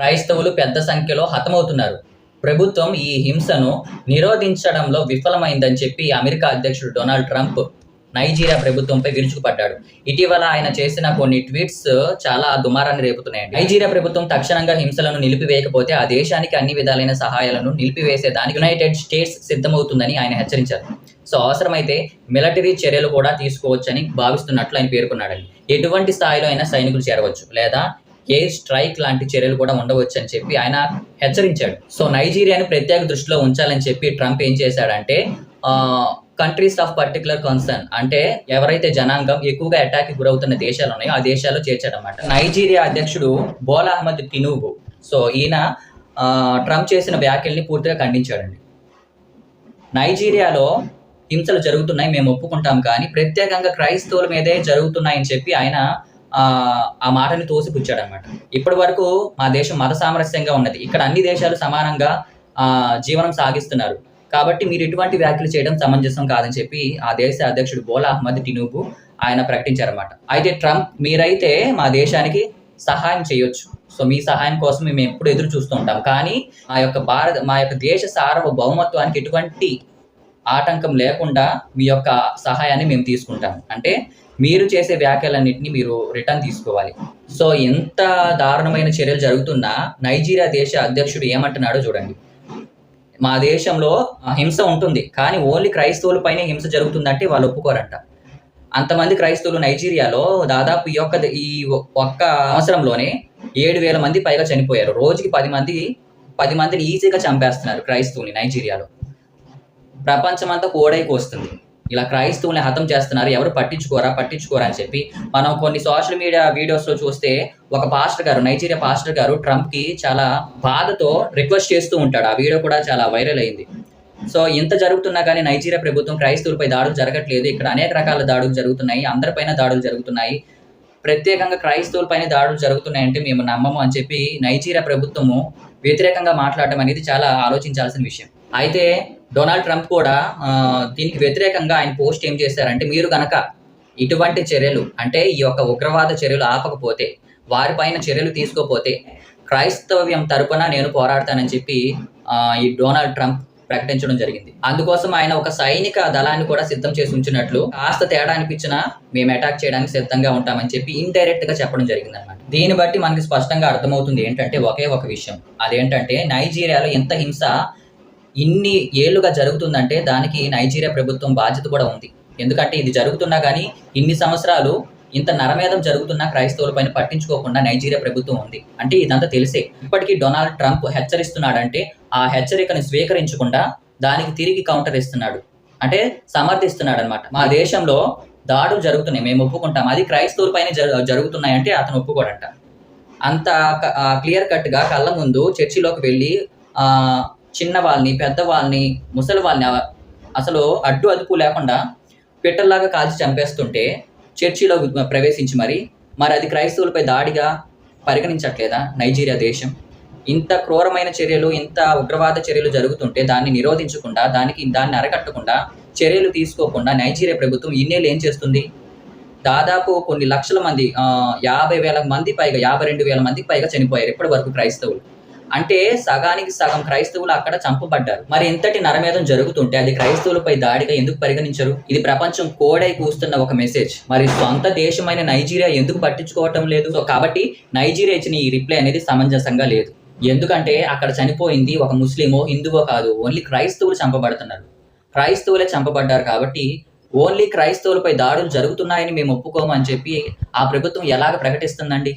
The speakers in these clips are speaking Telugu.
క్రైస్తవులు పెద్ద సంఖ్యలో హతమవుతున్నారు. ప్రభుత్వం ఈ హింసను నిరోధించడంలో విఫలమైందని చెప్పి అమెరికా అధ్యక్షుడు డొనాల్డ్ ట్రంప్ నైజీరియా ప్రభుత్వంపై విరుచుకుపడ్డాడు. ఇటీవల ఆయన చేసిన కొన్ని ట్వీట్స్ చాలా దుమారాన్ని రేపుతున్నాయండి. నైజీరియా ప్రభుత్వం తక్షణంగా హింసలను నిలిపివేయకపోతే ఆ దేశానికి అన్ని విధాలైన సహాయాలను నిలిపివేసేదానికి యునైటెడ్ స్టేట్స్ సిద్ధమవుతుందని ఆయన హెచ్చరించారు. సో అవసరమైతే మిలిటరీ చర్యలు కూడా తీసుకోవచ్చని భావిస్తున్నట్లు ఆయన పేర్కొన్నాడండి. ఎటువంటి స్థాయిలో అయినా సైనికులు చేరవచ్చు లేదా ఎయిర్ స్ట్రైక్ లాంటి చర్యలు కూడా ఉండవచ్చు అని చెప్పి ఆయన హెచ్చరించాడు. సో నైజీరియాని ప్రత్యేక దృష్టిలో ఉంచాలని చెప్పి ట్రంప్ ఏం చేశాడంటే కంట్రీస్ ఆఫ్ పర్టికులర్ కన్సర్న్ అంటే ఎవరైతే జనాంగం ఎక్కువగా అటాక్ గురవుతున్న దేశాలు ఉన్నాయో ఆ దేశాల్లో చేర్చాడనమాట నైజీరియా అధ్యక్షుడు బోలా అహ్మద్ తినూబు. సో ఈయన ట్రంప్ చేసిన వ్యాఖ్యల్ని పూర్తిగా ఖండించాడండి. నైజీరియాలో హింసలు జరుగుతున్నాయి మేము ఒప్పుకుంటాం కానీ ప్రత్యేకంగా క్రైస్తవుల మీదే జరుగుతున్నాయని చెప్పి ఆయన ఆ, మాటని తోసిపుచ్చాడు అనమాట ఇప్పటి వరకు మా దేశం మత సామరస్యంగా ఉన్నది. ఇక్కడ అన్ని దేశాలు సమానంగా జీవనం సాగిస్తున్నారు. కాబట్టి మీరు ఇటువంటి వ్యాఖ్యలు చేయడం సమంజసం కాదని చెప్పి ఆ దేశ అధ్యక్షుడు బోలా అహ్మద్ టినూబు ఆయన ప్రకటించారన్నమాట. అయితే ట్రంప్ మీరైతే మా దేశానికి సహాయం చేయొచ్చు. సో మీ సహాయం కోసం మేము ఎప్పుడు ఎదురు చూస్తూ ఉంటాం. కానీ మా యొక్క భారత మా యొక్క దేశ సార్వభౌమత్వానికి ఎటువంటి ఆటంకం లేకుండా మీ యొక్క సహాయాన్ని మేము తీసుకుంటాం. అంటే మీరు చేసే వ్యాఖ్యలన్నింటినీ మీరు రిటర్న్ తీసుకోవాలి. సో ఎంత దారుణమైన చర్యలు జరుగుతున్నా నైజీరియా దేశ అధ్యక్షుడు ఏమంటున్నాడో చూడండి. మా దేశంలో హింస ఉంటుంది కానీ ఓన్లీ క్రైస్తవులపైనే హింస జరుగుతుందంటే వాళ్ళు ఒప్పుకోరంట. అంతమంది క్రైస్తవులు నైజీరియాలో దాదాపు ఈ ఒక్క ఈ ఒక్క సంవత్సరంలోనే ఏడు వేల మంది పైగా చనిపోయారు. రోజుకి పది మంది పది మందిని ఈజీగా చంపేస్తున్నారు క్రైస్తవుని నైజీరియాలో. ప్రపంచమంతా కోడైకి వస్తుంది ఇలా క్రైస్తవుల్ని హతం చేస్తున్నారు. ఎవరు పట్టించుకోరా? పట్టించుకోరా అని చెప్పి మనం కొన్ని సోషల్ మీడియా వీడియోస్లో చూస్తే ఒక పాస్టర్ గారు నైజీరియా పాస్టర్ గారు ట్రంప్కి చాలా బాధతో రిక్వెస్ట్ చేస్తూ ఉంటాడు. ఆ వీడియో కూడా చాలా వైరల్ అయింది. సో ఇంత జరుగుతున్నా కానీ నైజీరియా ప్రభుత్వం క్రైస్తవులపై దాడులు జరగట్లేదు. ఇక్కడ అనేక రకాల దాడులు జరుగుతున్నాయి. అందరిపైన దాడులు జరుగుతున్నాయి. ప్రత్యేకంగా క్రైస్తవులపైన దాడులు జరుగుతున్నాయంటే మేము నమ్మము అని చెప్పి నైజీరియా ప్రభుత్వము వ్యతిరేకంగా మాట్లాడటం అనేది చాలా ఆలోచించాల్సిన విషయం. అయితే డొనాల్డ్ ట్రంప్ కూడా దీనికి వ్యతిరేకంగా ఆయన పోస్ట్ ఏం చేశారంటే మీరు గనక ఇటువంటి చర్యలు అంటే ఈ యొక్క ఉగ్రవాద చర్యలు ఆపకపోతే వారిపైన చర్యలు తీసుకోపోతే క్రైస్తవ్యం తరపున నేను పోరాడతానని చెప్పి ఈ డొనాల్డ్ ట్రంప్ ప్రకటించడం జరిగింది. అందుకోసం ఆయన ఒక సైనిక దళాన్ని కూడా సిద్ధం చేసి ఉంచినట్లు కాస్త తేడా అనిపించినా మేము అటాక్ చేయడానికి సిద్ధంగా ఉంటామని చెప్పి ఇండైరెక్ట్గా చెప్పడం జరిగింది అనమాట దీన్ని బట్టి మనకి స్పష్టంగా అర్థమవుతుంది ఏంటంటే ఒకే ఒక విషయం. అదేంటంటే నైజీరియాలో ఎంత హింస ఇన్ని ఏళ్ళుగా జరుగుతుందంటే దానికి నైజీరియా ప్రభుత్వం బాధ్యత కూడా ఉంది. ఎందుకంటే ఇది జరుగుతున్నా కానీ ఇన్ని సంవత్సరాలు ఇంత నరమేధం జరుగుతున్నా క్రైస్తవులపైన పట్టించుకోకుండా నైజీరియా ప్రభుత్వం ఉంది. అంటే ఇదంతా తెలిసే. ఇప్పటికీ డొనాల్డ్ ట్రంప్ హెచ్చరిస్తున్నాడంటే ఆ హెచ్చరికను స్వీకరించకుండా దానికి తిరిగి కౌంటర్ ఇస్తున్నాడు. అంటే సమర్థిస్తున్నాడు అనమాట మా దేశంలో దాడులు జరుగుతున్నాయి. మేము ఒప్పుకుంటాం. అది క్రైస్తవులపైన జరుగుతున్నాయంటే అతను ఒప్పుకోడంట. అంత క్లియర్ కట్గా కళ్ళ ముందు చర్చిలోకి వెళ్ళి చిన్నవాళ్ళని చిన్న వాళ్ళని పెద్ద వాళ్ళని ముసలి వాళ్ళని అసలు అడ్డు అదుపు లేకుండా పిట్టల్లాగా కాల్చి చంపేస్తుంటే చర్చిలో ప్రవేశించి మరి మరి అది క్రైస్తవులపై దాడిగా పరిగణించట్లేదా నైజీరియా దేశం? ఇంత క్రూరమైన చర్యలు ఇంత ఉగ్రవాద చర్యలు జరుగుతుంటే దాన్ని నిరోధించకుండా దానికి దాన్ని అరకట్టకుండా చర్యలు తీసుకోకుండా నైజీరియా ప్రభుత్వం ఇన్నేళ్ళు ఏం చేస్తుంది? దాదాపు కొన్ని లక్షల మంది యాభై వేల మంది పైగా యాభై రెండు వేల మందికి పైగా చనిపోయారు ఇప్పటి వరకు క్రైస్తవులు. అంటే సగానికి సగం క్రైస్తవులు అక్కడ చంపబడ్డారు. మరి ఇంతటి నరమేధం జరుగుతుంటే అది క్రైస్తవులపై దాడిగా ఎందుకు పరిగణించరు? ఇది ప్రపంచం కోడై కూస్తున్న ఒక మెసేజ్ మరి సొంత దేశమైన నైజీరియా ఎందుకు పట్టించుకోవటం లేదు? సో కాబట్టి నైజీరియా ఇచ్చిన ఈ రిప్లై అనేది సమంజసంగా లేదు. ఎందుకంటే అక్కడ చనిపోయింది ఒక ముస్లిమో హిందువో కాదు. ఓన్లీ క్రైస్తవులు చంపబడుతున్నారు. క్రైస్తవులే చంపబడ్డారు కాబట్టి ఓన్లీ క్రైస్తవులపై దాడులు జరుగుతున్నాయని మేము ఒప్పుకోమని చెప్పి ఆ ప్రభుత్వం ఎలాగ ప్రకటిస్తుందండి?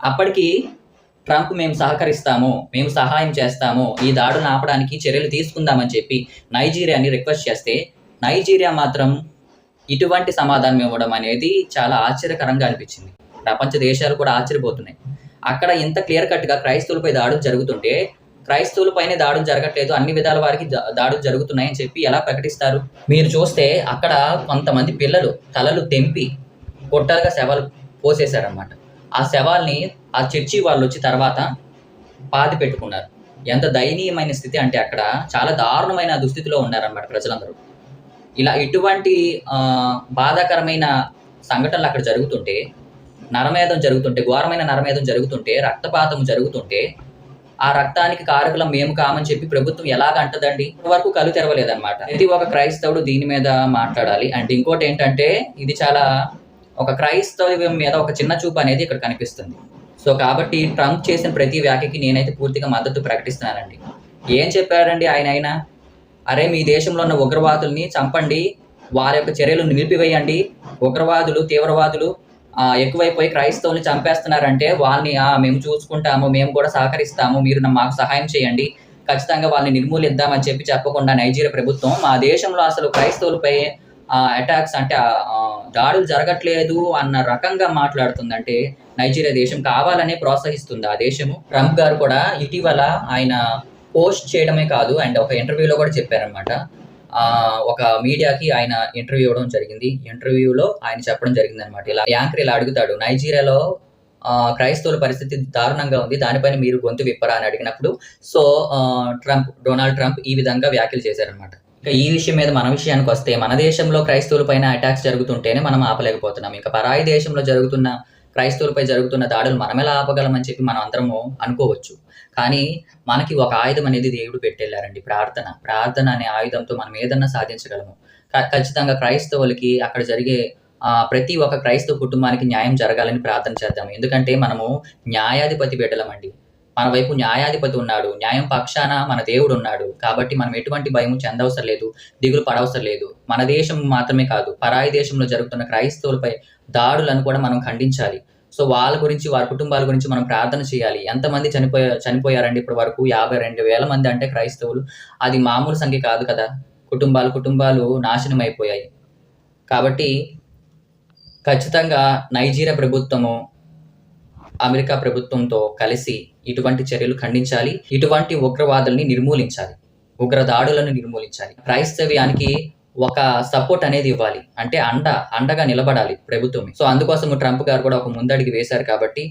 అప్పటికి ట్రంప్ మేము సహకరిస్తాము మేము సహాయం చేస్తాము ఈ దాడును ఆపడానికి చర్యలు తీసుకుందామని చెప్పి నైజీరియాని రిక్వెస్ట్ చేస్తే నైజీరియా మాత్రం ఇటువంటి సమాధానం ఇవ్వడం అనేది చాలా ఆశ్చర్యకరంగా అనిపించింది. ప్రపంచ దేశాలు కూడా ఆశ్చర్యపోతున్నాయి. అక్కడ ఇంత క్లియర్ కట్గా క్రైస్తవులపై దాడులు జరుగుతుంటే క్రైస్తవులపైనే దాడులు జరగట్లేదు అన్ని విధాల వారికి దాడులు జరుగుతున్నాయని చెప్పి ఎలా ప్రకటిస్తారు? మీరు చూస్తే అక్కడ కొంతమంది పిల్లలు తలలు తెంపి కొట్టాలుగా శవాలు పోసేశారన్నమాట. ఆ శవాల్ని ఆ చర్చి వాళ్ళు వచ్చి తర్వాత పాతి పెట్టుకున్నారు. ఎంత దయనీయమైన స్థితి అంటే అక్కడ చాలా దారుణమైన దుస్థితిలో ఉన్నారన్నమాట ప్రజలందరూ. ఇలా ఇటువంటి బాధాకరమైన సంఘటనలు అక్కడ జరుగుతుంటే నరమేధం జరుగుతుంటే ఘోరమైన నరమేధం జరుగుతుంటే రక్తపాతం జరుగుతుంటే ఆ రక్తానికి కారకులం మేము కామని చెప్పి ప్రభుత్వం ఎలాగ అంటదండి? వరకు కలు తెరవలేదన్నమాట. ప్రతి ఒక క్రైస్తవుడు దీని మీద మాట్లాడాలి. అండ్ ఇంకోటి ఏంటంటే ఇది చాలా ఒక క్రైస్తవం మీద ఒక చిన్న చూపు అనేది ఇక్కడ కనిపిస్తుంది. సో కాబట్టి ట్రంప్ చేసిన ప్రతి వ్యాఖ్యకి నేనైతే పూర్తిగా మద్దతు ప్రకటిస్తున్నానండి. ఏం చెప్పారండి ఆయన అయినా? అరే మీ దేశంలో ఉన్న ఉగ్రవాదుల్ని చంపండి వారి యొక్క చర్యలు నిలిపివేయండి. ఉగ్రవాదులు తీవ్రవాదులు ఎక్కువైపోయి క్రైస్తవుల్ని చంపేస్తున్నారంటే వాళ్ళని మేము చూసుకుంటాము మేము కూడా సహకరిస్తాము మీరు మాకు సహాయం చేయండి. ఖచ్చితంగా వాళ్ళని నిర్మూలిద్దామని చెప్పి చెప్పకుండా నైజీరియా ప్రభుత్వం మా దేశంలో అసలు క్రైస్తవులపై అటాక్స్ అంటే దాడులు జరగట్లేదు అన్న రకంగా మాట్లాడుతుందంటే నైజీరియా దేశం కావాలనే ప్రోత్సహిస్తుంది ఆ దేశము. ట్రంప్ గారు కూడా ఇటీవల ఆయన పోస్ట్ చేయడమే కాదు అండ్ ఒక ఇంటర్వ్యూలో కూడా చెప్పారనమాట ఒక మీడియాకి ఆయన ఇంటర్వ్యూ ఇవ్వడం జరిగింది. ఇంటర్వ్యూలో ఆయన చెప్పడం జరిగింది అనమాట ఇలా యాంకర్ ఇలా అడుగుతాడు నైజీరియాలో క్రైస్తవుల పరిస్థితి దారుణంగా ఉంది దానిపైన మీరు గొంతు విప్పరా? అని అడిగినప్పుడు సో ట్రంప్ డొనాల్డ్ ట్రంప్ ఈ విధంగా వ్యాఖ్యలు చేశారనమాట ఇంకా ఈ విషయం మీద మన విషయానికి వస్తే మన దేశంలో క్రైస్తవుల పైన అటాక్స్ జరుగుతుంటేనే మనం ఆపలేకపోతున్నాం. ఇంకా పరాయి దేశంలో జరుగుతున్న క్రైస్తవులపై జరుగుతున్న దాడులు మనం ఎలా ఆపగలమని చెప్పి మనం అందరము అనుకోవచ్చు. కానీ మనకి ఒక ఆయుధం అనేది దేవుడు పెట్టేళ్ళారండి ప్రార్థన. ప్రార్థన అనే ఆయుధంతో మనం ఏదన్నా సాధించగలము. ఖచ్చితంగా క్రైస్తవులకి అక్కడ జరిగే ప్రతి ఒక్క క్రైస్తవ కుటుంబానికి న్యాయం జరగాలని ప్రార్థన చేద్దాం ఎందుకంటే మనము న్యాయాధిపతి బిడ్డలమండి. మన వైపు న్యాయాధిపతి ఉన్నాడు న్యాయం పక్షాన మన దేవుడు ఉన్నాడు. కాబట్టి మనం ఎటువంటి భయం చెందవసరం లేదు దిగులు పడవసరం లేదు. మన దేశం మాత్రమే కాదు పరాయి దేశంలో జరుగుతున్న క్రైస్తవులపై దాడులను కూడా మనం ఖండించాలి. సో వాళ్ళ గురించి వారి కుటుంబాల గురించి మనం ప్రార్థన చేయాలి. ఎంతమంది చనిపోయా చనిపోయారండి ఇప్పటి వరకు? యాభై రెండు వేల మంది అంటే క్రైస్తవులు. అది మామూలు సంఖ్య కాదు కదా. కుటుంబాలు కుటుంబాలు నాశనం అయిపోయాయి. కాబట్టి ఖచ్చితంగా నైజీరియా ప్రభుత్వము అమెరికా ప్రభుత్వంతో కలిసి ఇటువంటి చర్యలు ఖండించాలి. ఇటువంటి ఉగ్రవాదుల్ని నిర్మూలించాలి. ఉగ్ర దాడులను నిర్మూలించాలి. క్రైస్తవ్యానికి ఒక సపోర్ట్ అనేది ఇవ్వాలి. అంటే అండ అండగా నిలబడాలి ప్రభుత్వం సో అందుకోసం ట్రంప్ గారు కూడా ఒక ముందడిగి వేశారు కాబట్టి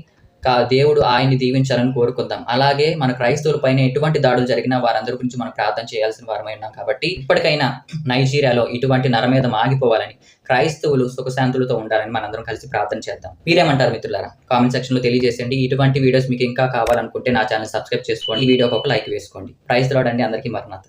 దేవుడు ఆయన్ని దీవించాలని కోరుకుందాం. అలాగే మన క్రైస్తవుల పైన ఎటువంటి దాడులు జరిగినా వారందరి గురించి మనం ప్రార్థన చేయాల్సిన వారమై ఉన్నాం కాబట్టి ఇప్పటికైనా నైజీరియాలో ఇటువంటి నరమేధం ఆగిపోవాలని క్రైస్తవులు సుఖశాంతులతో ఉండాలని మనందరం కలిసి ప్రార్థన చేద్దాం. మీరేమంటారు మిత్రులారా? కామెంట్ సెక్షన్లో తెలియజేసేయండి. ఇటువంటి వీడియోస్ మీకు ఇంకా కావాలనుకుంటే నా ఛానల్ సబ్స్క్రైబ్ చేసుకోండి. వీడియో వీడియోకి ఒక లైక్ వేసుకోండి. ప్రైస్ రాడండి అందరికీ మరణాత